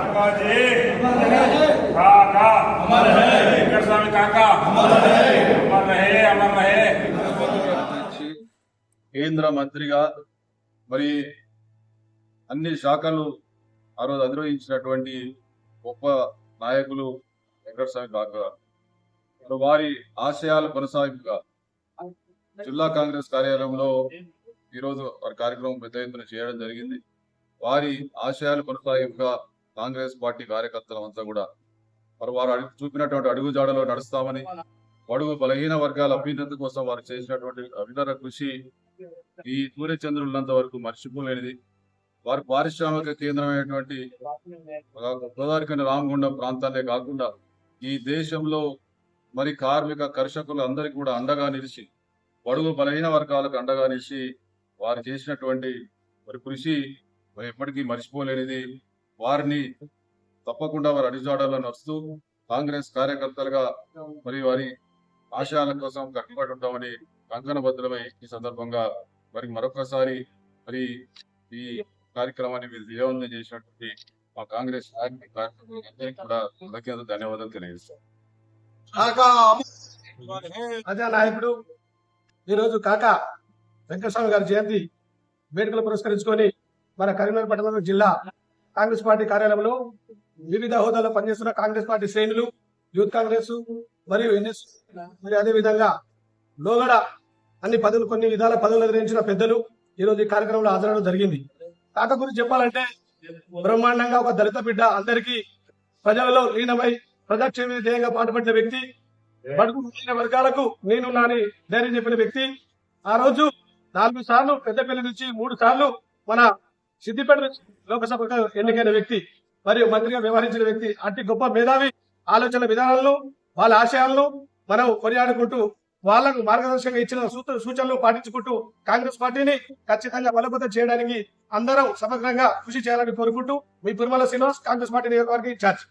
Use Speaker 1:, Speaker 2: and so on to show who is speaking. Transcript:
Speaker 1: కాకాజీ. కాకా.
Speaker 2: అమర్ కేంద్ర మంత్రిగా మరి అన్ని శాఖలు ఆ రోజు అధిరోహించినటువంటి గొప్ప నాయకులు వెంకటస్వామి కాక. వారి ఆశయాల కొనసాగింపుగా జిల్లా కాంగ్రెస్ కార్యాలయంలో ఈరోజు వారి కార్యక్రమం పెద్ద ఎత్తున చేయడం జరిగింది. వారి ఆశయాలు కొనసాగింపుగా కాంగ్రెస్ పార్టీ కార్యకర్తలంతా కూడా మరి వారు అడుగు చూపినటువంటి అడుగుజాడలో నడుస్తామని బడుగు బలహీన వర్గాల అభ్యున్నతి కోసం వారు చేసినటువంటి అభినర కృషి ఈ సూర్యచంద్రులంత వరకు మర్చిపోలేనిది. వారి పారిశ్రామిక కేంద్రమైనటువంటి గోదావరికని రామగుండం ప్రాంతాలే కాకుండా ఈ దేశంలో మరి కార్మిక కర్షకులు అందరికీ కూడా అండగా నిలిచి బడుగు బలహీన వర్గాలకు అండగా నిలిచి వారు చేసినటువంటి మరి కృషి ఎప్పటికీ మర్చిపోలేనిది. వారిని తప్పకుండా వారి అడిజాడల్లో నడుస్తూ కాంగ్రెస్ కార్యకర్తలుగా మరి వారి ఆశయాల కోసం కట్టుబడి ఉంటామని కంకణబద్ధులమై ఈ సందర్భంగా మరి మరొకసారి మరి ఈ కార్యక్రమాన్ని మీరు విజయవంతం చేసినటువంటి మా కాంగ్రెస్ కార్యకర్తలందరికీ కూడా కృతజ్ఞతలు ధన్యవాదాలు తెలియజేస్తాం.
Speaker 3: అదే నాయకుడు ఈరోజు కాక వెంకటస్వామి గారి జయంతి వేడుకలు పురస్కరించుకొని మన కరీంనగర్ పట్టణంలో జిల్లా కాంగ్రెస్ పార్టీ కార్యాలయంలో వివిధ హోదాలో పనిచేస్తున్న కాంగ్రెస్ పార్టీ శ్రేణులు యూత్ కాంగ్రెస్ మరియు ఎన్ఎస్ మరి అదే విధంగా లోగడ అన్ని పదవులు కొన్ని విధాల పదవులు ఎదిరించిన పెద్దలు ఈ రోజు ఈ కార్యక్రమంలో హాజరవడం జరిగింది. కాక గురించి చెప్పాలంటే బ్రహ్మాండంగా ఒక దళిత బిడ్డ అందరికీ ప్రజలలో లీనమై ప్రజాక్షేమ ధ్యేయంగా పాటుపడిన వ్యక్తి బడుగు వర్గాలకు నేను నాని ధైర్యం చెప్పిన వ్యక్తి. ఆ రోజు నాలుగు సార్లు పెద్దపల్లి నుంచి మూడు సార్లు మన సిద్దిపేట లోకసభ ఎన్నికైన వ్యక్తి మరియు మంత్రిగా వ్యవహరించిన వ్యక్తి అట్టి గొప్ప మేధావి ఆలోచన విధానాలను వాళ్ళ ఆశయాలను మనం కొనియాడుకుంటూ వాళ్ళకు మార్గదర్శకంగా ఇచ్చిన సూత్ర సూచనలు పాటించుకుంటూ కాంగ్రెస్ పార్టీని ఖచ్చితంగా బలోపేతం చేయడానికి అందరం సమగ్రంగా కృషి చేయాలని కోరుకుంటూ మీ పురుమల శ్రీనివాస్ కాంగ్రెస్ పార్టీ నియోజకవర్గ ఇన్ఛార్జ్.